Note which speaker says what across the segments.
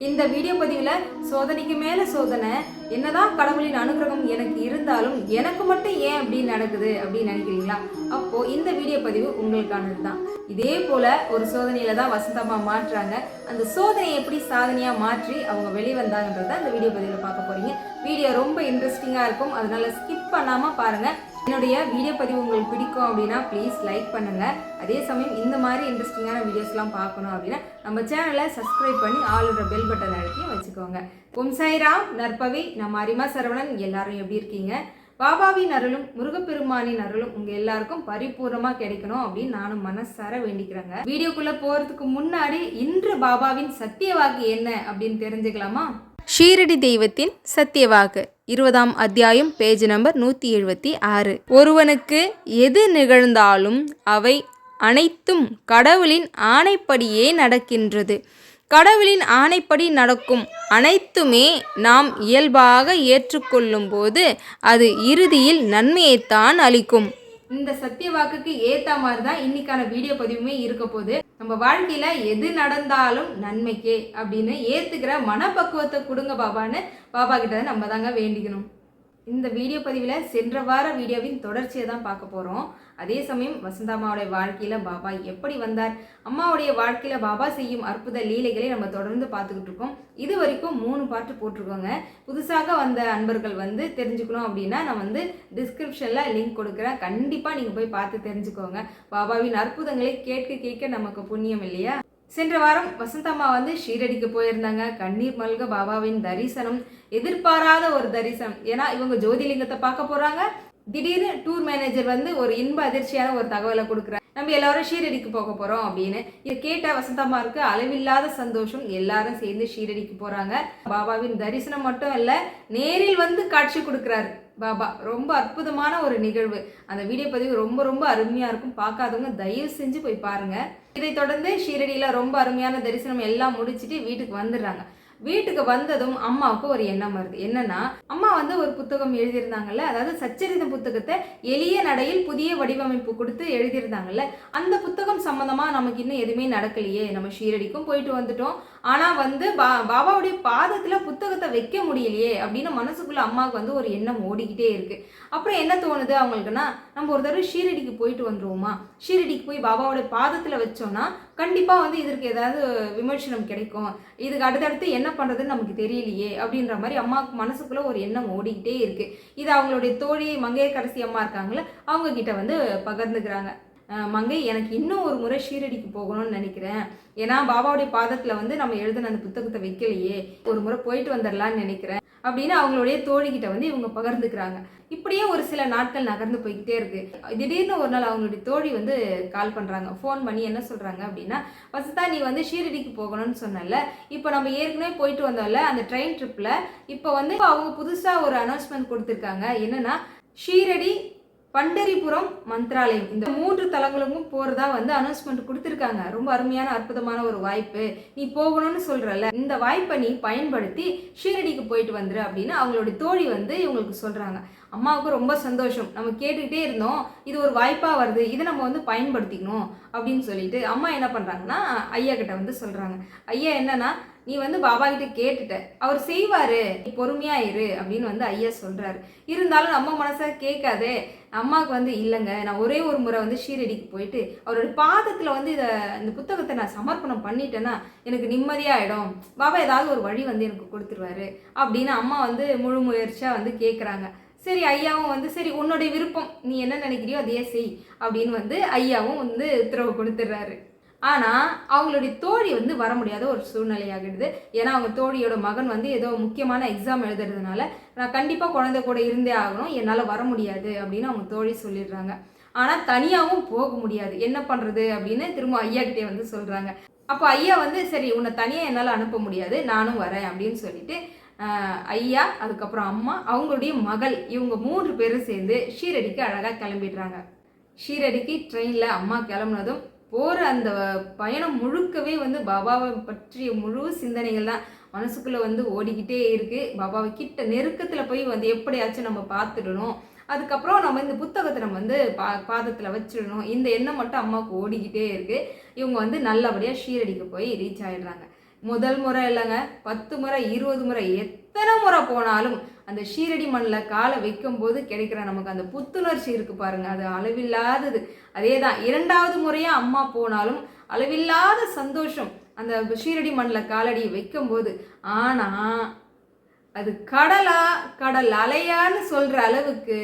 Speaker 1: இந்த வீடியோ பதிவில் சோதனைக்கு மேலே சோதனை என்னதான் கடவுளின் அனுகிரகம் எனக்கு இருந்தாலும் எனக்கு மட்டும் ஏன் அப்படி நடக்குது அப்படின்னு நினைக்கிறீங்களா? அப்போ இந்த வீடியோ பதிவு உங்களுக்கானது தான் இதே போல ஒரு சோதனையில தான் வசந்தமாக மாற்றுறாங்க அந்த சோதனையை எப்படி சாதனையாக மாற்றி அவங்க வெளிவந்தாங்கன்றத அந்த வீடியோ பதிவில் பார்க்க போறீங்க. வீடியோ ரொம்ப இன்ட்ரெஸ்டிங்காக இருக்கும். அதனால ஸ்கிப் பண்ணாமல் பாருங்கள் என்னுடைய வீடியோ பதிவு உங்களுக்கு பிடிக்கும் அப்படின்னா ப்ளீஸ் லைக் பண்ணுங்க. அதே சமயம் இந்த மாதிரி இன்ட்ரெஸ்டிங்கான வீடியோஸ்லாம் பார்க்கணும் அப்படின்னா நம்ம சேனலை சப்ஸ்கிரைப் பண்ணி ஆளுன்ற பெல் பட்டன் அழுத்தி வச்சுக்கோங்க. ஓம் சாய்ராம் நற்பவி நம்ம அரிமா சரவணன். எல்லாரும் எப்படி இருக்கீங்க? பாபாவின் அருளும் முருகப்பெருமானின் அருளும் உங்க எல்லாருக்கும் பரிபூர்ணமா கிடைக்கணும் அப்படின்னு நானும் மனசார வேண்டிக்கிறேங்க. வீடியோக்குள்ள போறதுக்கு முன்னாடி இன்று பாபாவின் சத்திய வாக்கு என்ன அப்படின்னு தெரிஞ்சுக்கலாமா? ஷீரடி தெய்வத்தின் சத்தியவாக்கு. இருபதாம் அத்தியாயம் பேஜ் நம்பர் நூற்றி எழுபத்தி ஆறு. ஒருவனுக்கு எது நிகழ்ந்தாலும் அவை அனைத்தும் கடவுளின் ஆணைப்படியே நடக்கின்றது. கடவுளின் ஆணைப்படி நடக்கும் அனைத்துமே நாம் இயல்பாக ஏற்றுக்கொள்ளும் போது அது இறுதியில் நன்மையைத்தான் அளிக்கும். இந்த சத்திய வாக்குக்கு ஏத்த மாதிரி தான் இன்னைக்கான வீடியோ பதிவுமே இருக்க போகுது. நம்ம வாழ்க்கையில எது நடந்தாலும் நன்மைக்கே அப்படின்னு ஏத்துக்கிற மனப்பக்குவத்தை கொடுங்க பாபான்னு பாபா கிட்ட நம்ம தாங்க வேண்டிக்கணும். இந்த வீடியோ பதிவில் சென்ற வார வீடியோவின் தொடர்ச்சியை தான் பார்க்க போகிறோம் அதே சமயம் வசந்தாமாவுடைய வாழ்க்கையில் பாபா எப்படி வந்தார்? அம்மாவுடைய வாழ்க்கையில் பாபா செய்யும் அற்புத லீலைகளை நம்ம தொடர்ந்து பார்த்துக்கிட்டு இருக்கோம். இது வரைக்கும் மூணு பாட்டு போட்டிருக்கோங்க. புதுசாக வந்த அன்பர்கள் வந்து தெரிஞ்சுக்கணும் அப்படின்னா நான் வந்து டிஸ்கிரிப்ஷனில் லிங்க் கொடுக்குறேன். கண்டிப்பாக நீங்கள் போய் பார்த்து தெரிஞ்சுக்கோங்க. பாபாவின் அற்புதங்களை கேட்க கேட்க நமக்கு புண்ணியம் இல்லையா? சென்ற வாரம் வசந்தம்மா வந்து ஷீரடிக்கு போயிருந்தாங்க. கண்ணீர் மல்க பாபாவின் தரிசனம். எதிர்பாராத ஒரு தரிசனம். ஏன்னா இவங்க ஜோதிலிங்கத்தை பார்க்க போறாங்க. திடீர்னு டூர் மேனேஜர் வந்து ஒரு இன்ப அதிர்ச்சியான ஒரு தகவலை கொடுக்குறாரு. நம்ம எல்லாரும் ஷீரடிக்கு போக போறோம் அப்படின்னு. இது கேட்ட வசந்தம்மாருக்கு அளவில்லாத சந்தோஷம். எல்லாரும் சேர்ந்து ஷீரடிக்கு போறாங்க. பாபாவின் தரிசனம் மட்டும் இல்ல நேரில் வந்து காட்சி கொடுக்குறாரு பாபா. ரொம்ப அற்புதமான ஒரு நிகழ்வு. அந்த வீடியோ பதிவு ரொம்ப ரொம்ப அருமையா இருக்கும். பார்க்காதவங்க தயவு செஞ்சு போய் பாருங்க. இதை தொடர்ந்து ஷீரடியில ரொம்ப அருமையான தரிசனம் எல்லாம் முடிச்சிட்டு வீட்டுக்கு வந்துடுறாங்க. வீட்டுக்கு வந்ததும் அம்மாவுக்கு ஒரு எண்ணம் வருது. என்னன்னா அம்மா வந்து ஒரு புத்தகம் எழுதியிருந்தாங்கல்ல அதாவது சச்சரித புத்தகத்தை எளிய நடையில் புதிய வடிவமைப்பு கொடுத்து எழுதியிருந்தாங்கல்ல அந்த புத்தகம் சம்மந்தமாக நமக்கு இன்னும் எதுவுமே நடக்கலையே. நம்ம ஷீரடிக்கும் போயிட்டு வந்துட்டோம். ஆனால் வந்து பா பாபாவுடைய பாதத்தில் புத்தகத்தை வைக்க முடியலையே அப்படின்னு மனசுக்குள்ள அம்மாவுக்கு வந்து ஒரு எண்ணம் ஓடிக்கிட்டே இருக்குது அப்புறம் என்ன தோணுது அவங்களுக்குன்னா நம்ம ஒரு தடவை ஷீரடிக்கு போயிட்டு வந்துருவோமா? ஷீரடிக்கு போய் பாபாவோட பாதத்தில் வச்சோன்னா கண்டிப்பாக வந்து இதற்கு ஏதாவது விமர்சனம் கிடைக்கும். இதுக்கு அடுத்தடுத்து என்ன பண்ணுறதுன்னு நமக்கு தெரியலையே அப்படின்ற மாதிரி அம்மாவுக்கு மனசுக்குள்ளே ஒரு எண்ணம் ஓடிக்கிட்டே இருக்குது இது அவங்களுடைய தோழி மங்கையக்கரசி அம்மா இருக்காங்களே அவங்க கிட்ட வந்து பகிர்ந்துக்கிறாங்க. மங்கை எனக்கு இன்னும் ஒரு முறை ஷீரடிக்கு போகணும்னு நினைக்கிறேன். ஏன்னா பாபாவுடைய பாதத்தில் வந்து நம்ம எழுதின அந்த புத்தகத்தை வைக்கலையே. ஒரு முறை போயிட்டு வந்துடலான்னு நினைக்கிறேன். அப்படின்னு அவங்களுடைய தோழிகிட்ட வந்து இவங்க பகிர்ந்துக்கிறாங்க. இப்படியே ஒரு சில நாட்கள் நகர்ந்து போய்கிட்டே இருக்கு. திடீர்னு ஒரு நாள் அவங்களுடைய தோழி வந்து கால் பண்ணுறாங்க ஃபோன் பண்ணி என்ன சொல்கிறாங்க அப்படின்னா வசதா நீ வந்து ஷீரடிக்கு போகணும்னு சொன்னல இப்போ நம்ம ஏற்கனவே போயிட்டு வந்தோம்ல அந்த ட்ரெயின் ட்ரிப்பில் இப்போ வந்து அவங்க புதுசாக ஒரு அனௌன்ஸ்மெண்ட் கொடுத்துருக்காங்க. என்னன்னா ஷீரடி பண்டரிபுரம் மந்த்ராலயம். இந்த மூன்று தலங்களுக்கும் போறதா வந்து அனௌன்ஸ்மெண்ட் கொடுத்துருக்காங்க. ரொம்ப அருமையான அற்புதமான ஒரு வாய்ப்பு. நீ போகணும்னு சொல்றல இந்த வாய்ப்பை நீ பயன்படுத்தி ஷீரடிக்கு போயிட்டு வந்துரு அப்படின்னு அவங்களுடைய தோழி வந்து இவங்களுக்கு சொல்றாங்க. அம்மாவுக்கு ரொம்ப சந்தோஷம். நம்ம கேட்டுக்கிட்டே இருந்தோம். இது ஒரு வாய்ப்பா வருது. இதை நம்ம வந்து பயன்படுத்திக்கணும் அப்படின்னு சொல்லிட்டு அம்மா என்ன பண்றாங்கன்னா ஐயா கிட்ட வந்து சொல்றாங்க. ஐயா என்னன்னா நீ வந்து பாபா கிட்ட கேட்டுட்ட. அவர் செய்வாரு. நீ பொறுமையா இரு அப்படின்னு வந்து ஐயா சொல்றாரு. இருந்தாலும் நம்ம மனசை கேட்காதே. அம்மாவுக்கு வந்து இல்லைங்க. நான் ஒரே ஒரு முறை வந்து ஷீரடிக்கு போயிட்டு அவரோட பாதத்தில் வந்து இதை இந்த புத்தகத்தை நான் சமர்ப்பணம் பண்ணிட்டேன்னா எனக்கு நிம்மதியாகிடும் பாபா ஏதாவது ஒரு வழி வந்து எனக்கு கொடுத்துருவாரு அப்படின்னு அம்மா வந்து முழு முயற்சியாக வந்து கேட்குறாங்க சரி ஐயாவும் வந்து சரி உன்னுடைய விருப்பம். நீ என்ன நினைக்கிறியோ அதையே செய் அப்படின்னு வந்து ஐயாவும் வந்து உத்தரவு கொடுத்துட்றாரு ஆனால் அவங்களுடைய தோழி வந்து வர முடியாத ஒரு சூழ்நிலையாகிடுது. ஏன்னா அவங்க தோழியோட மகன் வந்து ஏதோ முக்கியமான எக்ஸாம் எழுதுறதுனால நான் கண்டிப்பாக குழந்தை கூட இருந்தே ஆகணும் என்னால் வர முடியாது அப்படின்னு அவங்க தோழி சொல்லிடுறாங்க. ஆனால் தனியாகவும் போக முடியாது. என்ன பண்ணுறது அப்படின்னு திரும்ப ஐயாக்கிட்டே வந்து சொல்கிறாங்க அப்போ ஐயா வந்து சரி உன்னை தனியாக என்னால் அனுப்ப முடியாது. நானும் வரேன் அப்படின்னு சொல்லிட்டு ஐயா அதுக்கப்புறம் அம்மா அவங்களுடைய மகள் இவங்க மூன்று பேரும் சேர்ந்து ஷீரடிக்கு அழகாக கிளம்பிடுறாங்க. ஷீரடிக்கு ட்ரெயினில் அம்மா கிளம்புனதும் போகிற அந்த பயணம் முழுக்கவே வந்து பாபாவை பற்றிய முழு சிந்தனைகள் தான் மனசுக்குள்ளே வந்து ஓடிக்கிட்டே இருக்குது பாபாவை கிட்ட நெருக்கத்தில் போய் வந்து எப்படியாச்சும் நம்ம பார்த்துடணும். அதுக்கப்புறம் நம்ம இந்த புத்தகத்தை நம்ம வந்து பா பாதத்தில் வச்சிடணும். இந்த எண்ணம் மட்டும் அம்மாவுக்கு ஓடிக்கிட்டே இருக்குது இவங்க வந்து நல்லபடியாக ஷீரடிக்கு போய் ரீச் ஆகிடுறாங்க முதல் முறை இல்லைங்க பத்து முறை இருபது முறை எத்தனை முறை போனாலும் அந்த ஷீரடி மண்ணில் காலை வைக்கும்போது கிடைக்கிற நமக்கு அந்த புத்துணர்ச்சி இருக்குது பாருங்கள் அது அளவில்லாதது. அதே தான் இரண்டாவது முறையாக அம்மா போனாலும் அளவில்லாத சந்தோஷம் அந்த ஷீரடி மண்ணில் காலடி வைக்கும்போது. ஆனால் அது கடலா கடல் அலையான்னு சொல்கிற அளவுக்கு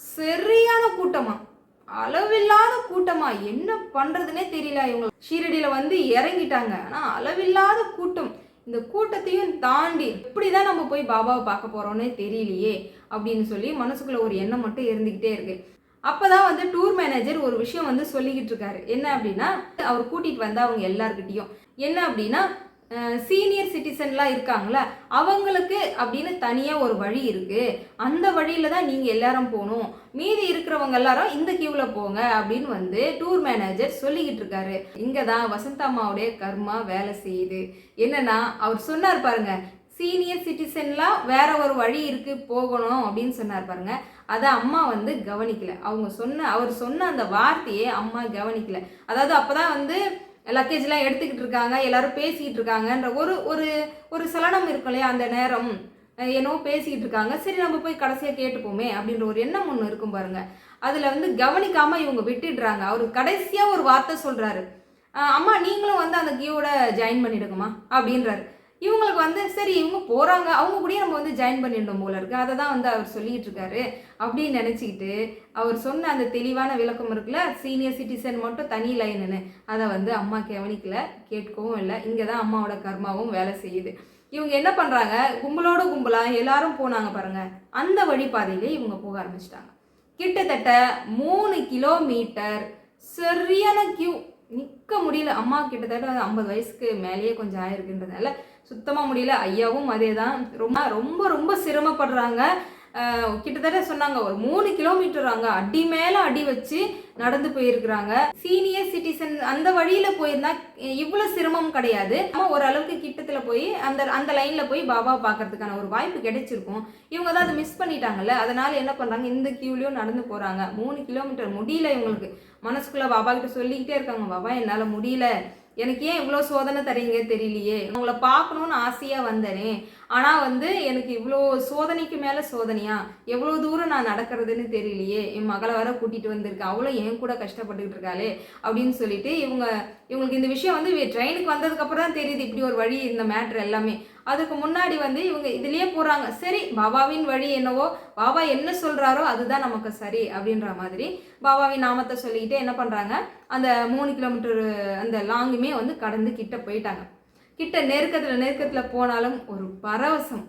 Speaker 1: சரியான கூட்டமாக அளவில்லாத கூட்டமாக என்ன பண்ணுறதுனே தெரியல இவங்க. ஷீரடியில் வந்து இறங்கிட்டாங்க. ஆனால் அளவில்லாத கூட்டம். இந்த கூட்டத்தையும் தாண்டி எப்படிதான் நம்ம போய் பாபாவை பார்க்க போகிறோன்னே தெரியலையே அப்படின்னு சொல்லி மனசுக்குள்ள ஒரு எண்ணம் மட்டும் இருந்துக்கிட்டே இருக்கு. அப்பதான் வந்து டூர் மேனேஜர் ஒரு விஷயம் வந்து சொல்லிக்கிட்டு இருக்காரு. என்ன அப்படின்னா அவர் கூட்டிகிட்டு வந்தா அவங்க எல்லாருக்கிட்டேயும் என்ன அப்படின்னா சீனியர் சிட்டிசன்லாம் இருக்காங்கள அவங்களுக்கு அப்படின்னு தனியாக ஒரு வழி இருக்குது அந்த வழியில் தான் நீங்கள் எல்லாரும் போகணும். மீதி இருக்கிறவங்க எல்லாரும் இந்த கியூவில் போங்க அப்படின்னு வந்து டூர் மேனேஜர் சொல்லிக்கிட்டு இருக்காரு. இங்கே தான் வசந்தாமாவுடைய கர்மா வேலை செய்யுது. என்னன்னா அவர் சொன்னார் பாருங்க சீனியர் சிட்டிசன்லாம் வேற ஒரு வழி இருக்கு போகணும் அப்படின்னு சொன்னார் பாருங்க. அதை அம்மா வந்து கவனிக்கல. அவங்க சொன்ன அவர் சொன்ன அந்த வார்த்தையே அம்மா கவனிக்கல. அதாவது அப்போதான் வந்து லக்கேஜ்லாம் எடுத்துக்கிட்டு இருக்காங்க எல்லாரும் பேசிக்கிட்டு இருக்காங்கன்ற ஒரு ஒரு ஒரு சலனம் இருக்கும் இல்லையா அந்த நேரம்? என்னவோ பேசிக்கிட்டு இருக்காங்க. சரி நம்ம போய் கடைசியாக கேட்டுப்போமே அப்படின்ற ஒரு எண்ணம் ஒன்று இருக்கும் பாருங்க. அதில் வந்து கவனிக்காமல் இவங்க விட்டுடுறாங்க. அவர் கடைசியாக ஒரு வார்த்தை சொல்கிறாரு அம்மா நீங்களும் வந்து அந்த கியோட ஜாயின் பண்ணிடுங்கம்மா அப்படின்றாரு. இவங்களுக்கு வந்து சரி இவங்க போகிறாங்க அவங்க கூடயே நம்ம வந்து ஜாயின் பண்ணிடணும் போல இருக்கு. அதை தான் வந்து அவர் சொல்லிட்டு இருக்காரு. அப்படின்னு நினச்சிக்கிட்டு அவர் சொன்ன அந்த தெளிவான விளக்கம் இருக்குல்ல சீனியர் சிட்டிசன் மட்டும் தனி லைனுன்னு அதை வந்து அம்மா கவனிக்கல கேட்கவும் இல்லை. இங்கே தான் அம்மாவோட கர்மாவும் வேலை செய்யுது. இவங்க என்ன பண்ணுறாங்க கும்பலோட கும்பலாக எல்லாரும் போனாங்க பாருங்கள் அந்த வழிபாதையிலே இவங்க போக ஆரம்பிச்சிட்டாங்க. கிட்டத்தட்ட மூணு கிலோமீட்டர் சரியான கியூ நிற்க முடியல. அம்மா கிட்டத்தட்ட ஐம்பது வயசுக்கு மேலேயே கொஞ்சம் ஆயிருக்குன்றதுனால சுத்தமாக முடியல. ஐயாவும் அதே தான் ரொம்ப ரொம்ப ரொம்ப சிரமப்படுறாங்க. கிட்டத்தட்ட சொன்னாங்க ஒரு மூணு கிலோமீட்டர் அங்கே அடி மேலே அடி வச்சு நடந்து போயிருக்கிறாங்க. சீனியர் சிட்டிசன் அந்த வழியில போயிருந்தா இவ்வளோ சிரமம் கிடையாது. நம்ம ஓரளவுக்கு கிட்டத்துல போய் அந்த அந்த லைன்ல போய் பாபா பார்க்கறதுக்கான ஒரு வாய்ப்பு கிடைச்சிருக்கும். இவங்க தான் அதை மிஸ் பண்ணிட்டாங்கல்ல. அதனால என்ன பண்றாங்க? இந்த கியூலயும் நடந்து போறாங்க. மூணு கிலோமீட்டர் முடியல இவங்களுக்கு. மனசுக்குள்ள பாபா கிட்ட சொல்லிக்கிட்டே இருக்காங்க. பாபா என்னால முடியல. எனக்கு ஏன் இவ்வளோ சோதனை தரீங்க தெரியலையே? உங்களை பார்க்கணும்னு ஆசையாக வந்தேனே. ஆனால் வந்து எனக்கு இவ்வளோ சோதனைக்கு மேலே சோதனையா? எவ்வளோ தூரம் நான் நடக்கிறதுன்னு தெரியலையே. என் மகளை வர கூட்டிகிட்டு வந்திருக்கேன் அவ்வளோ என் கூட கஷ்டப்பட்டுக்கிட்டு இருக்காளே அப்படின்னு சொல்லிட்டு இவங்க இவங்களுக்கு இந்த விஷயம் வந்து ட்ரெயினுக்கு வந்ததுக்கப்புறம் தான் தெரியுது. இப்படி ஒரு வழி இந்த மேட்ரு எல்லாமே. அதுக்கு முன்னாடி வந்து இவங்க இதுலயே போறாங்க. சரி பாபாவின் வழி என்னவோ பாபா என்ன சொல்றாரோ அதுதான் நமக்கு சரி அப்படின்ற மாதிரி பாபாவின் நாமத்தை சொல்லிக்கிட்டு என்ன பண்றாங்க? அந்த மூணு கிலோமீட்டர் அந்த லாங்குமே வந்து கடந்து கிட்ட போயிட்டாங்க. கிட்ட நெருக்கத்துல நெருக்கத்துல போனாலும் ஒரு பரவசம்.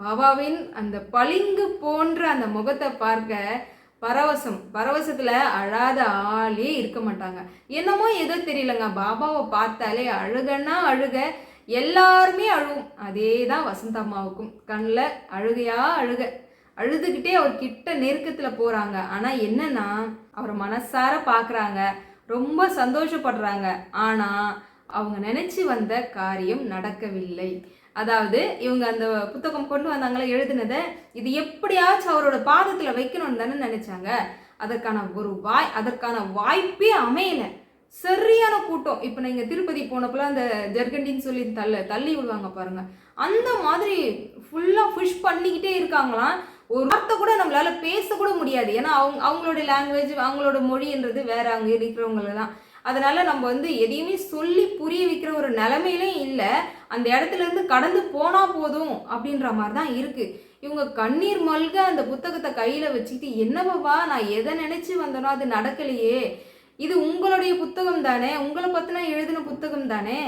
Speaker 1: பாபாவின் அந்த பளிங்கு போன்ற அந்த முகத்தை பார்க்க பரவசம். பரவசத்துல அழாத ஆளே இருக்க மாட்டாங்க. என்னமோ ஏதோ தெரியலங்க. பாபாவை பார்த்தாலே அழுகன்னா அழுக எல்லாருமே அழுவும். அதே தான் வசந்த அம்மாவுக்கும். கண்ணில் அழுகையா அழுக. அழுதுகிட்டே அவர் கிட்ட நெருக்கத்தில் போகிறாங்க ஆனால் என்னன்னா அவரை மனசார பார்க்குறாங்க ரொம்ப சந்தோஷப்படுறாங்க. ஆனால் அவங்க நினச்சி வந்த காரியம் நடக்கவில்லை. அதாவது இவங்க அந்த புத்தகம் கொண்டு வந்தாங்களே எழுதினதை இது எப்படியாச்சும் அவரோட பாதத்தில் வைக்கணும்னு தானே நினச்சாங்க. அதற்கான ஒரு வாய் அதற்கான வாய்ப்பே அமையலை. சரியான கூட்டம். இப்போ நீங்கள் திருப்பதி போனப்பல அந்த ஜெர்கண்டின்னு சொல்லி தள்ள தள்ளி விடுவாங்க பாருங்க. அந்த மாதிரி ஃபுல்லாக புஷ் பண்ணிக்கிட்டே இருக்காங்களாம். ஒரு வார்த்தை கூட நம்மளால பேசக்கூட முடியாது. ஏன்னா அவங்க அவங்களோட லாங்குவேஜ் அவங்களோட மொழின்றது வேற அங்கே இருக்கிறவங்களெல்லாம் அதனால நம்ம வந்து எதையுமே சொல்லி புரிய வைக்கிற ஒரு நிலைமையிலும் இல்லை. அந்த இடத்துல இருந்து கடந்து போனா போதும் அப்படின்ற மாதிரி தான் இருக்கு. இவங்க கண்ணீர் மல்க அந்த புத்தகத்தை கையில வச்சுக்கிட்டு என்னவா நான் எதை நினைச்சு வந்தனோ அது நடக்கலையே. இது உங்களுடைய புத்தகம் தானே உங்களை பற்றினா எழுதின புத்தகம் தானே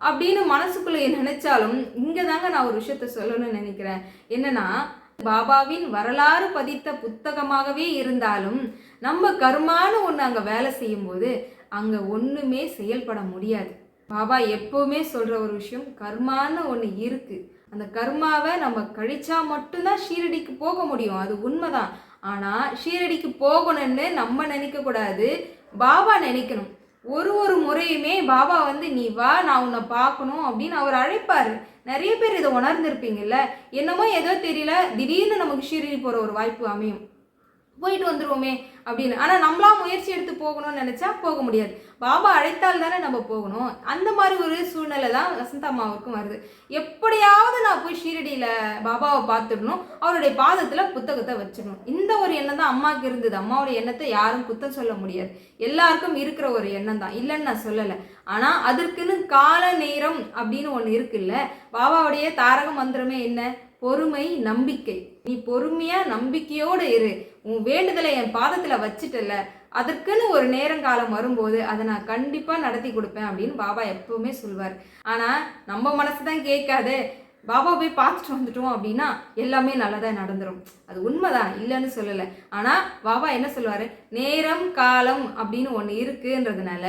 Speaker 1: அப்படின்னு மனசுக்குள்ளே நினைச்சாலும் இங்கே தாங்க நான் ஒரு விஷயத்த சொல்லணும்னு நினைக்கிறேன். என்னன்னா பாபாவின் வரலாறு பதித்த புத்தகமாகவே இருந்தாலும் நம்ம கர்மான ஒன்று அங்கே வேலை செய்யும்போது அங்கே ஒன்றுமே செயல்பட முடியாது. பாபா எப்போவுமே சொல்கிற ஒரு விஷயம் கர்மான்னு ஒன்று இருக்குது அந்த கர்மாவை நம்ம கழிச்சா மட்டும்தான் ஷீரடிக்கு போக முடியும். அது உண்மைதான். ஆனால் ஷீரடிக்கு போகணும்னு நம்ம நினைக்கக்கூடாது பாபா நினைக்கணும். ஒரு ஒரு முறையுமே பாபா வந்து நீ வா நான் உன்னை பார்க்கணும் அப்படின்னு அவர் அழைப்பார். நிறைய பேர் இதை உணர்ந்திருப்பீங்கல்ல? என்னமோ ஏதோ தெரியல திடீர்னு நமக்கு ஷீரடி போகிற ஒரு வாய்ப்பு அமையும். போயிட்டு வந்துடுவோமே அப்படின்னு. ஆனால் நம்மளா முயற்சி எடுத்து போகணும்னு நினச்சா போக முடியாது. பாபா அழைத்தால் தானே நம்ம போகணும்? அந்த மாதிரி ஒரு சூழ்நிலை தான் வசந்த அம்மாவுக்கும் வருது. எப்படியாவது நான் போய் ஷீரடியில் பாபாவை பார்த்துடணும். அவருடைய பாதத்தில் புத்தகத்தை வச்சிடணும். இந்த ஒரு எண்ணம் தான் அம்மாவுக்கு இருந்தது. அம்மாவுடைய எண்ணத்தை யாரும் குத்தம் சொல்ல முடியாது. எல்லாருக்கும் இருக்கிற ஒரு எண்ணம் தான். இல்லைன்னு நான் சொல்லலை. ஆனால் அதற்குன்னு கால நேரம் அப்படின்னு ஒன்று இருக்குல்ல. பாபாவுடைய தாரக மந்திரமே என்ன? பொறுமை நம்பிக்கை. நீ பொறுமையாக நம்பிக்கையோடு இரு. உன் வேண்டுதலை என் பாதத்தில் வச்சுட்டல. அதற்குன்னு ஒரு நேரங்காலம் வரும்போது அதை நான் கண்டிப்பாக நடத்தி கொடுப்பேன் அப்படின்னு பாபா எப்பவுமே சொல்வார். ஆனால் நம்ம மனசு தான் கேட்காது. பாபா போய் பார்த்துட்டு வந்துட்டோம் அப்படின்னா எல்லாமே நல்லதாக நடந்துடும் அது உண்மைதான் இல்லைன்னு சொல்லலை. ஆனால் பாபா என்ன சொல்லுவார் நேரம் காலம் அப்படின்னு ஒன்று இருக்குன்றதுனால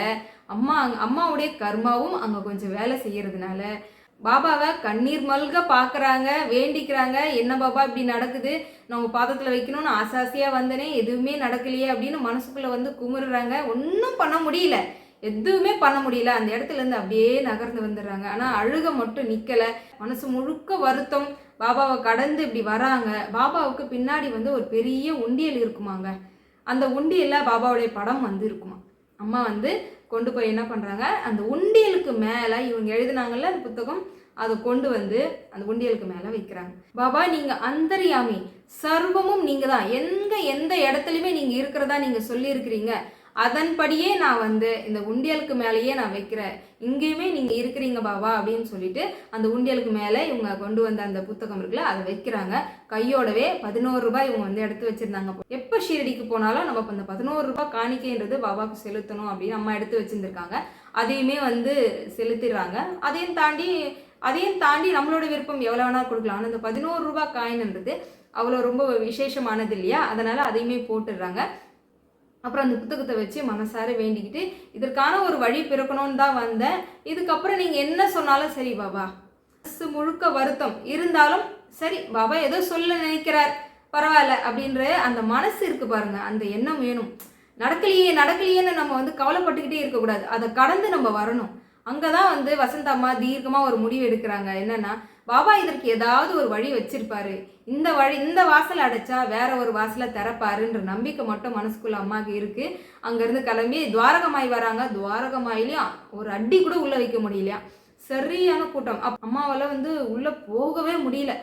Speaker 1: அம்மா அங்க- அம்மாவுடைய கர்மாவும் அங்கே கொஞ்சம் வேலை செய்கிறதுனால பாபாவை கண்ணீர் மல்க பார்க்குறாங்க வேண்டிக்கிறாங்க. என்ன பாபா இப்படி நடக்குது? நம்ம பாதத்தில் வைக்கணும்னு ஆசாசியாக வந்தனே எதுவுமே நடக்கலையே அப்படின்னு மனசுக்குள்ளே வந்து குமுறுறாங்க. ஒன்றும் பண்ண முடியல. எதுவுமே பண்ண முடியல. அந்த இடத்துலேருந்து அப்படியே நகர்ந்து வந்துடுறாங்க. ஆனால் அழுக மட்டும் நிற்கலை மனசு முழுக்க வருத்தம். பாபாவை கடந்து இப்படி வராங்க. பாபாவுக்கு பின்னாடி வந்து ஒரு பெரிய உண்டியல் இருக்குமாங்க. அந்த உண்டியலில் பாபாவுடைய படம் வந்து இருக்குமா? அம்மா வந்து கொண்டு போய் என்ன பண்ணுறாங்க அந்த உண்டியலுக்கு மேலே இவங்க எழுதினாங்கல்ல அந்த புத்தகம் அதை கொண்டு வந்து அந்த உண்டியலுக்கு மேலே வைக்கிறாங்க. பாபா நீங்கள் அந்தரியாமி சர்வமும் நீங்கள் தான் எங்கே எந்த இடத்துலையுமே நீங்கள் இருக்கிறதா நீங்கள் சொல்லியிருக்கிறீங்க. அதன்படியே நான் வந்து இந்த உண்டியலுக்கு மேலேயே நான் வைக்கிறேன். இங்கேயுமே நீங்கள் இருக்கிறீங்க பாபா அப்படின்னு சொல்லிட்டு அந்த உண்டியலுக்கு மேலே இவங்க கொண்டு வந்த அந்த புத்தகம் இருக்குல்ல அதை வைக்கிறாங்க. கையோடவே பதினோரு ரூபாய் இவங்க வந்து எடுத்து வச்சிருந்தாங்க. எப்போ ஷீரடிக்கு போனாலும் நம்ம அந்த பதினோரு ரூபாய் காணிக்கைன்றது பாபாவுக்கு செலுத்தணும் அப்படின்னு அம்மா எடுத்து வச்சுருந்துருக்காங்க. அதையுமே வந்து செலுத்திடுறாங்க. அதையும் தாண்டி அதையும் தாண்டி நம்மளோட விருப்பம் எவ்வளோ வேணால் கொடுக்கலாம். ஆனால் இந்த பதினோரு ரூபாய் காயின்ன்றது அவ்வளோ ரொம்ப விசேஷமானது இல்லையா? அதனால் அதையுமே போட்டுடுறாங்க. அப்புறம் அந்த புத்தகத்தை வச்சு மனசார வேண்டிக்கிட்டு இதற்கான ஒரு வழி பிறக்கணும்னு தான் வந்தேன். இதுக்கப்புறம் நீங்கள் என்ன சொன்னாலும் சரி பாபா. மனசு முழுக்க வருத்தம். இருந்தாலும் சரி பாபா ஏதோ சொல்ல நினைக்கிறார். பரவாயில்ல அப்படின்ற அந்த மனசு இருக்கு பாருங்க அந்த எண்ணம் வேணும். நடக்கலையே நடக்கலையேன்னு நம்ம வந்து கவலைப்பட்டுக்கிட்டே இருக்கக்கூடாது. அதை கடந்து நம்ம வரணும். அங்கே தான் வந்து வசந்த அம்மா தீர்க்கமாக ஒரு முடிவு எடுக்கிறாங்க. என்னன்னா பாபா இதற்கு ஏதாவது ஒரு வழி வச்சிருப்பாரு. இந்த வழி இந்த வாசல் அடைச்சா வேற ஒரு வாசலை திறப்பாருன்ற நம்பிக்கை மட்டும் மனசுக்குள்ள அம்மாவுக்கு இருக்கு. அங்கேருந்து கிளம்பி துவாரகமாய் வராங்க. துவாரகமாயிலையும் ஒரு அடி கூட உள்ள வைக்க முடியலையா? சரியான கூட்டம். அப் அம்மாவால் வந்து உள்ள போகவே முடியல.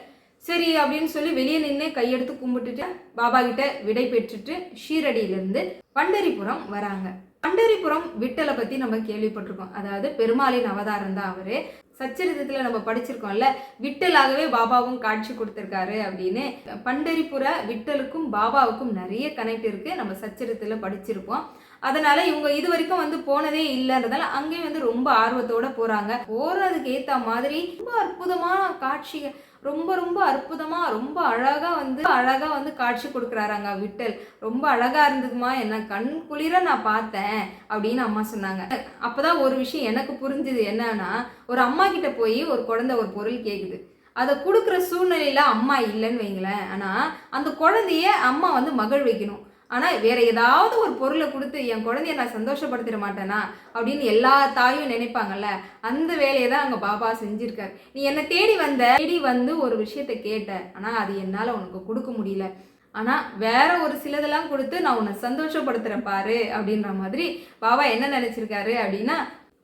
Speaker 1: சரி அப்படின்னு சொல்லி வெளியே நின்று கையெடுத்து கும்பிட்டுட்டு பாபா கிட்ட விடை பெற்றுட்டு ஷீரடியிலிருந்து பண்டரிபுரம் வராங்க. பண்டரிபுரம் விட்டலை பத்தி நம்ம கேள்விப்பட்டிருக்கோம். அதாவது பெருமாளின் அவதாரம் தான் அவரு. சச்சரித்தத்துல நம்ம படிச்சிருக்கோம்ல விட்டலாகவே பாபாவும் காட்சி கொடுத்துருக்காரு அப்படின்னு. பண்டரிபுர விட்டலுக்கும் பாபாவுக்கும் நிறைய கனெக்ட் இருக்கு. நம்ம சச்சரித்துல படிச்சிருப்போம். அதனால இவங்க இது வரைக்கும் வந்து போனதே இல்லைன்றதால அங்கேயும் வந்து ரொம்ப ஆர்வத்தோட போறாங்க. போறதுக்கு ஏத்த மாதிரி ரொம்ப அற்புதமான காட்சிகள். ரொம்ப ரொம்ப அற்புதமாக ரொம்ப அழகாக வந்து அழகாக வந்து காட்சி கொடுக்குறாராங்க விட்டல். ரொம்ப அழகாக இருந்ததுமா என்ன கண் குளிர நான் பார்த்தேன் அப்படின்னு அம்மா சொன்னாங்க. அப்போ தான் ஒரு விஷயம் எனக்கு புரிஞ்சுது என்னன்னா ஒரு அம்மா கிட்ட போய் ஒரு குழந்தை ஒரு பொருள் கேட்குது அதை கொடுக்குற சூழ்நிலையில் அம்மா இல்லைன்னு வைங்களேன். ஆனால் அந்த குழந்தைய அம்மா வந்து மகள் வைக்கணும். ஆனால் வேற ஏதாவது ஒரு பொருளை கொடுத்து என் குழந்தைய நான் சந்தோஷப்படுத்திட மாட்டேனா அப்படின்னு எல்லா தாயும் நினைப்பாங்கல்ல? அந்த வேலையை தான் அங்கே பாபா செஞ்சிருக்காரு நீ என்னை தேடி வந்த தேடி வந்து ஒரு விஷயத்தை கேட்ட. ஆனால் அது என்னால் உனக்கு கொடுக்க முடியல. ஆனால் வேற ஒரு சிலதெல்லாம் கொடுத்து நான் உன்னை சந்தோஷப்படுத்துகிற பாரு அப்படின்ற மாதிரி பாபா என்ன நினச்சிருக்காரு அப்படின்னா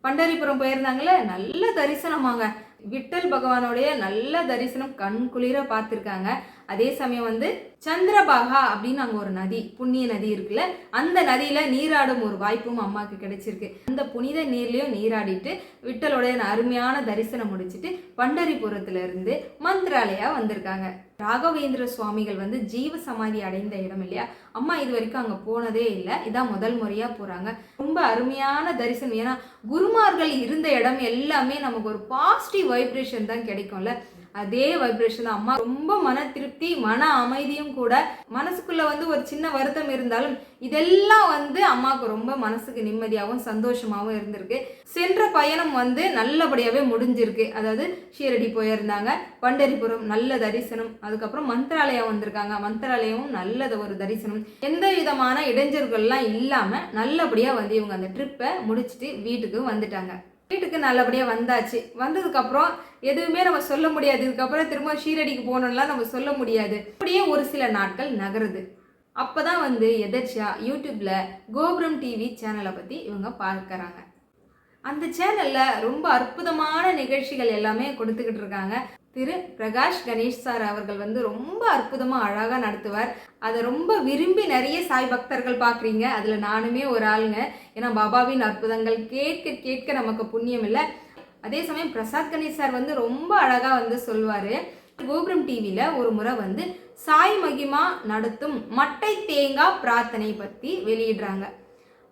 Speaker 1: பண்டரிபுரம் போயிருந்தாங்களே நல்ல தரிசனமாங்க. விட்டல் பகவானுடைய நல்ல தரிசனம் கண் குளிர பார்த்துருக்காங்க. அதே சமயம் வந்து சந்திரபாகா அப்படின்னு அங்கே ஒரு நதி புண்ணிய நதி இருக்குல்ல அந்த நதியில் நீராடும் ஒரு வாய்ப்பும் அம்மாவுக்கு கிடைச்சிருக்கு. அந்த புனித நீர்லேயும் நீராடிட்டு விட்டலோடைய அருமையான தரிசனம் முடிச்சிட்டு பண்டரிபுரத்துலேருந்து மந்திராலயா வந்திருக்காங்க. ராகவேந்திர சுவாமிகள் வந்து ஜீவ சமாதி அடைந்த இடம் இல்லையா? அம்மா இது வரைக்கும் அங்கே போனதே இல்லை. இதான் முதல் முறையாக போகிறாங்க ரொம்ப அருமையான தரிசனம். ஏன்னா குருமார்கள் இருந்த இடம் எல்லாமே நமக்கு ஒரு பாசிட்டிவ் வைப்ரேஷன் தான் கிடைக்கும்ல. அதே வைப்ரேஷன் தான். அம்மா ரொம்ப மன திருப்தி மன அமைதியும் கூட. மனசுக்குள்ள வந்து ஒரு சின்ன வருத்தம் இருந்தாலும் இதெல்லாம் வந்து அம்மாவுக்கு ரொம்ப மனசுக்கு நிம்மதியாகவும் சந்தோஷமாகவும் இருந்திருக்கு. சென்ற பயணம் வந்து நல்லபடியாகவே முடிஞ்சிருக்கு. அதாவது ஷீரடி போயிருந்தாங்க. பண்டரிபுரம் நல்ல தரிசனம். அதுக்கப்புறம் மந்திராலயம் வந்திருக்காங்க. மந்திராலயமும் நல்லது ஒரு தரிசனம். எந்த விதமான இடைஞ்சல்கள்லாம் இல்லாமல் நல்லபடியாக வந்து இவங்க அந்த ட்ரிப்பை முடிச்சுட்டு வீட்டுக்கு வந்துட்டாங்க. வீட்டுக்கு நல்லபடியாக வந்தாச்சு. வந்ததுக்கப்புறம் எதுவுமே நம்ம சொல்ல முடியாது. இதுக்கப்புறம் திரும்ப ஷீரடிக்கு போகணும்லாம் நம்ம சொல்ல முடியாது. அப்படியே ஒரு சில நாட்கள் நகருது. அப்போ தான் வந்து எதர்ச்சியா யூடியூப்பில் கோபுரம் டிவி சேனலை பற்றி இவங்க பார்க்குறாங்க. அந்த சேனலில் ரொம்ப அற்புதமான நிகழ்ச்சிகள் எல்லாமே கொடுத்துக்கிட்டு இருக்காங்க. திரு பிரகாஷ் கணேஷ் சார் அவர்கள் வந்து ரொம்ப அற்புதமாக அழகாக நடத்துவார். அதை ரொம்ப விரும்பி நிறைய சாய் பக்தர்கள் பார்க்குறீங்க அதில் நானுமே ஒரு ஆளுங்க. ஏன்னா பாபாவின் அற்புதங்கள் கேட்க கேட்க நமக்கு புண்ணியம் இல்லை. அதே சமயம் பிரசாத் கணேஷ் சார் வந்து ரொம்ப அழகாக வந்து சொல்வார். கோபுரம் டிவியில் ஒரு முறை வந்து சாய் மகிமா நடத்தும் மட்டை தேங்காய் பிரார்த்தனை பற்றி வெளியிடுறாங்க.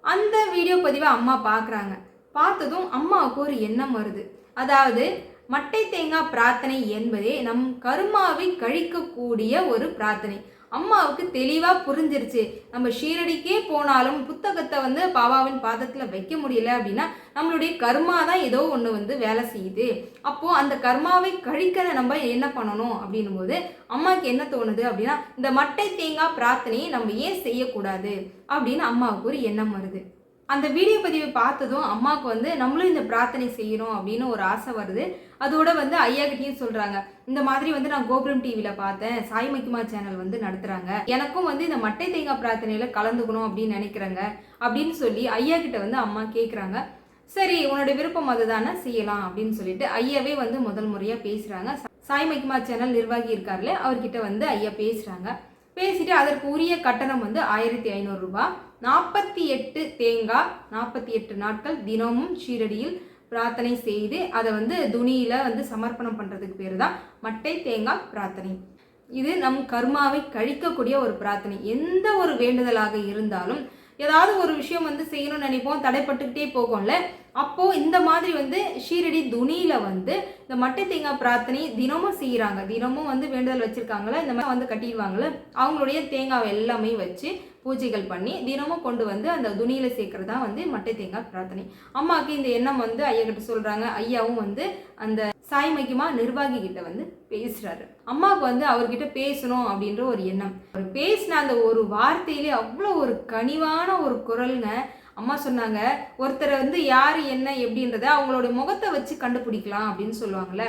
Speaker 1: அந்த வீடியோ பதிவை அம்மா பார்க்குறாங்க பார்த்ததும் அம்மாவுக்கு ஒரு எண்ணம் வருது. அதாவது மட்டை தேங்காய் பிரார்த்தனை என்பதே நம் கருமாவை கழிக்கக்கூடிய ஒரு பிரார்த்தனை. அம்மாவுக்கு தெளிவாக புரிஞ்சிருச்சு. நம்ம ஷீரடிக்கே போனாலும் புத்தகத்தை வந்து பாபாவின் பாதத்தில் வைக்க முடியல அப்படின்னா நம்மளுடைய கர்மா தான் ஏதோ ஒன்று வந்து வேலை செய்யுது. அப்போது அந்த கர்மாவை கழிக்கிற நம்ம என்ன பண்ணணும் அப்படின்னும் போது அம்மாவுக்கு என்ன தோணுது அப்படின்னா இந்த மட்டை தேங்காய் பிரார்த்தனையை நம்ம ஏன் செய்யக்கூடாது அப்படின்னு அம்மாவுக்கு ஒரு எண்ணம் வருது. அந்த வீடியோ பதிவை பார்த்ததும் அம்மாவுக்கு வந்து நம்மளும் இந்த பிரார்த்தனை செய்யணும் அப்படின்னு ஒரு ஆசை வருது. அதோட வந்து ஐயா கிட்டேயும் சொல்கிறாங்க இந்த மாதிரி வந்து நான் கோபுரம் டிவியில் பார்த்தேன். சாய் மக்கிமா சேனல் வந்து நடத்துகிறாங்க எனக்கும் வந்து இந்த மட்டை தேங்காய் பிரார்த்தனையில் கலந்துக்கணும் அப்படின்னு நினைக்கிறேங்க அப்படின்னு சொல்லி ஐயா கிட்ட வந்து அம்மா கேட்குறாங்க சரி உன்னோட விருப்பம் அதுதானே செய்யலாம் அப்படின்னு சொல்லிட்டு ஐயாவே வந்து முதல் முறையாக பேசுகிறாங்க சாய் மக்கிமா சேனல் நிர்வாகி இருக்கார்ல அவர்கிட்ட வந்து ஐயா பேசுகிறாங்க பேசிட்டு அதற்கு உரிய கட்டணம் வந்து ஆயிரத்தி ஐநூறுரூபா நாற்பத்தி எட்டு தேங்காய் நாற்பத்தி எட்டு நாட்கள் தினமும் ஷீரடியில் பிரார்த்தனை செய்து அதை வந்து துணியில் வந்து சமர்ப்பணம் பண்ணுறதுக்கு பேர் தான் மட்டை தேங்காய் பிரார்த்தனை. இது நம் கர்மாவை கழிக்கக்கூடிய ஒரு பிரார்த்தனை. எந்த ஒரு வேண்டுதலாக இருந்தாலும் ஏதாவது ஒரு விஷயம் வந்து செய்யணும்னு நினைப்போம் தடைப்பட்டுக்கிட்டே போகும்ல அப்போது இந்த மாதிரி வந்து ஷீரடி துணியில் வந்து இந்த மட்டை தேங்காய் பிரார்த்தனை தினமும் செய்கிறாங்க தினமும் வந்து வேண்டுதல் வச்சுருக்காங்களே இந்த மாதிரி வந்து கட்டிடுவாங்களே அவங்களுடைய தேங்காவை எல்லாமே வச்சு பூஜைகள் பண்ணி தினமும் கொண்டு வந்து அந்த துணியில் சேர்க்குறது தான் வந்து மட்டை தேங்காய் பிரார்த்தனை. அம்மாவுக்கு இந்த எண்ணம் வந்து ஐயா சொல்கிறாங்க ஐயாவும் வந்து அந்த சாய் மகிமா நிர்வாகி கிட்ட வந்து பேசுகிறாரு அம்மாவுக்கு வந்து அவர்கிட்ட பேசணும் அப்படின்ற ஒரு எண்ணம். அவர் பேசின அந்த ஒரு வார்த்தையிலே அவ்வளோ ஒரு கனிவான ஒரு குரல்ங்க. அம்மா சொன்னாங்க ஒருத்தரை வந்து யார் என்ன எப்படின்றத அவங்களோட முகத்தை வச்சு கண்டுபிடிக்கலாம் அப்படின்னு சொல்லுவாங்கள்ல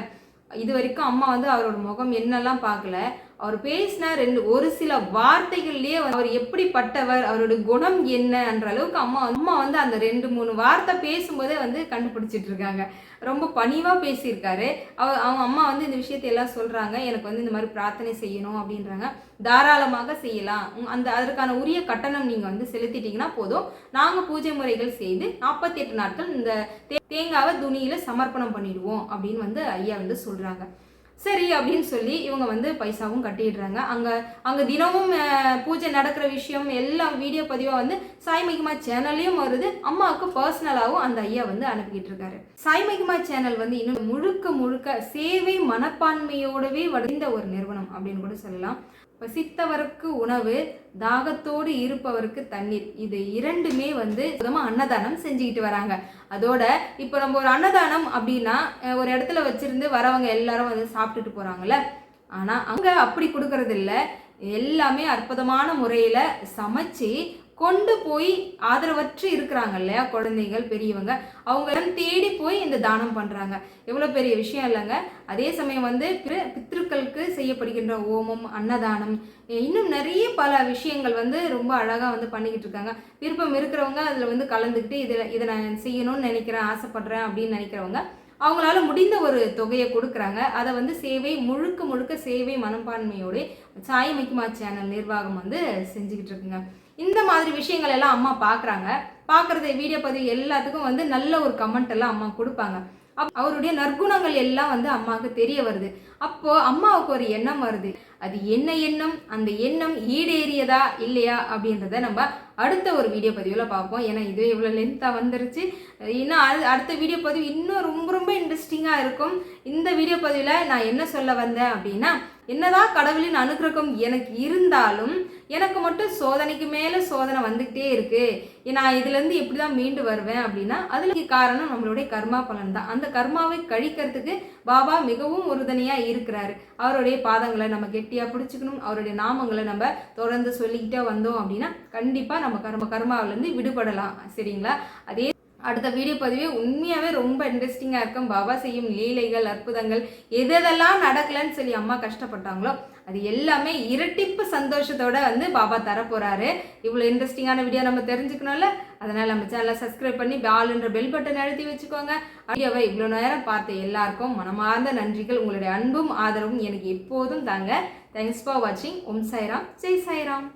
Speaker 1: இது வரைக்கும் அம்மா வந்து அவரோட முகம் என்னெல்லாம் பார்க்கல. அவர் பேசின ரெண்டு ஒரு சில வார்த்தைகள்லயே அவர் எப்படிப்பட்டவர் அவரோட குணம் என்னன்ற அளவுக்கு அம்மா அம்மா வந்து அந்த ரெண்டு மூணு வார்த்தை பேசும்போதே வந்து கண்டுபிடிச்சிட்டு இருக்காங்க. ரொம்ப பணிவாக பேசியிருக்காரு. அவ அவங்க அம்மா வந்து இந்த விஷயத்தை எல்லாம் சொல்கிறாங்க எனக்கு வந்து இந்த மாதிரி பிரார்த்தனை செய்யணும் அப்படின்றாங்க. தாராளமாக செய்யலாம். அந்த அதற்கான உரிய கட்டணம் நீங்கள் வந்து செலுத்திட்டீங்கன்னா போதும். நாங்கள் பூஜை முறைகள் செய்து நாற்பத்தி எட்டு நாட்கள் இந்த தே- தேங்காவை துணியில் சமர்ப்பணம் பண்ணிடுவோம் அப்படின்னு வந்து ஐயா வந்து சொல்கிறாங்க சரி அப்படின்னு சொல்லி இவங்க வந்து பைசாவும் கட்டிடுறாங்க. அங்கே அங்கே தினமும் பூஜை நடக்கிற விஷயம் எல்லாம் வீடியோ பதிவாக வந்து சாய் மகிமா சேனல்லையும் வருது. அம்மாவுக்கு பர்சனலாகவும் அந்த ஐயா வந்து அனுப்பிக்கிட்டு இருக்காரு. சாய் மகிமா சேனல் வந்து இன்னும் முழுக்க முழுக்க சேவை மனப்பான்மையோடவே வடிந்த ஒரு நிறுவனம் அப்படின்னு கூட சொல்லலாம். பசித்தவருக்கு உணவு தாகத்தோடு இருப்பவருக்கு தண்ணீர். இது இரண்டுமே வந்து சுத்தமாக அன்னதானம் செஞ்சுக்கிட்டு வராங்க. அதோட இப்போ நம்ம ஒரு அன்னதானம் அப்படின்னா ஒரு இடத்துல வச்சுருந்து வரவங்க எல்லாரும் வந்து சாப்பிட்டுட்டு போகிறாங்கல்ல ஆனால் அங்கே அப்படி கொடுக்கறது எல்லாமே அற்புதமான முறையில் சமைச்சு கொண்டு போய் ஆதரவற்று இருக்கிறாங்க இல்லையா? குழந்தைகள் பெரியவங்க அவங்க தேடி போய் இந்த தானம் பண்ணுறாங்க எவ்வளோ பெரிய விஷயம் இல்லைங்க. அதே சமயம் வந்து பிற- பித்ருக்களுக்கு செய்யப்படுகின்ற ஓமம் அன்னதானம் இன்னும் நிறைய பல விஷயங்கள் வந்து ரொம்ப அழகாக வந்து பண்ணிக்கிட்டு இருக்காங்க. விருப்பம் இருக்கிறவங்க அதில் வந்து கலந்துக்கிட்டு இதில் இதை நான் செய்யணும்னு நினைக்கிறேன் ஆசைப்படுறேன் அப்படின்னு நினைக்கிறவங்க அவங்களால முடிந்த ஒரு தொகையை கொடுக்குறாங்க. அதை வந்து சேவை முழுக்க முழுக்க சேவை மனப்பான்மையோடு சாய் மிக்குமா சேனல் நிர்வாகம் வந்து செஞ்சுக்கிட்டு இருக்குங்க. இந்த மாதிரி விஷயங்கள் எல்லாம் அம்மா பார்க்குறாங்க பார்க்குறது வீடியோ பதிவு எல்லாத்துக்கும் வந்து நல்ல ஒரு கமெண்ட் எல்லாம் அம்மா கொடுப்பாங்க. அப் அவருடைய நற்குணங்கள் எல்லாம் வந்து அம்மாவுக்கு தெரிய வருது. அப்போ அம்மாவுக்கு ஒரு எண்ணம் வருது. அது என்ன எண்ணம்? அந்த எண்ணம் ஈடேறியதா இல்லையா அப்படின்றத நம்ம அடுத்த ஒரு வீடியோ பதிவில் பார்ப்போம். ஏன்னா இது இவ்வளோ லென்த்தாக வந்துருச்சு. இன்னும் அது அடுத்த வீடியோ பதிவு இன்னும் ரொம்ப ரொம்ப இன்ட்ரெஸ்டிங்காக இருக்கும். இந்த வீடியோ பதிவில் நான் என்ன சொல்ல வந்தேன் அப்படின்னா என்னதான் கடவுளின் அனுகிரகம் எனக்கு இருந்தாலும் எனக்கு மட்டும் சோதனைக்கு மேலே சோதனை வந்துக்கிட்டே இருக்குது நான் இதுலேருந்து எப்படி தான் மீண்டு வருவேன் அப்படின்னா அதுக்கு காரணம் நம்மளுடைய கர்மா பலன் தான் அந்த கர்மாவை கழிக்கிறதுக்கு பாபா மிகவும் உறுதுணையாக இருக்கிறாரு. அவருடைய பாதங்களை நம்ம கெட்டியாக பிடிச்சிக்கணும். அவருடைய நாமங்களை நம்ம தொடர்ந்து சொல்லிக்கிட்டே வந்தோம் அப்படின்னா கண்டிப்பாக நம்ம கர்ம கர்மாவிலேருந்து விடுபடலாம். சரிங்களா? அதே அடுத்த வீடியோ பதிவே உண்மையாகவே ரொம்ப இன்ட்ரெஸ்டிங்காக இருக்கும். பாபா செய்யும் லீலைகள் அற்புதங்கள் எதெல்லாம் நடக்கலன்னு சொல்லி அம்மா கஷ்டப்பட்டாங்களோ அது எல்லாமே இரட்டிப்பு சந்தோஷத்தோட வந்து பாபா தரப்போறாரு. இவ்வளோ இன்ட்ரெஸ்டிங்கான வீடியோ நம்ம தெரிஞ்சுக்கணும்ல? அதனால் நம்ம சேனலை சப்ஸ்கிரைப் பண்ணி பால்ன்ற பெல் பட்டன் அழுத்தி வச்சுக்கோங்க. வீடியோவை இவ்வளோ நேரம் பார்த்த எல்லாருக்கும் மனமார்ந்த நன்றிகள். உங்களுடைய அன்பும் ஆதரவும் எனக்கு எப்போதும் தாங்க. தேங்க்ஸ் ஃபார் வாட்சிங் ஓம் சாய்ராம். ஜெய் சாய்ராம்.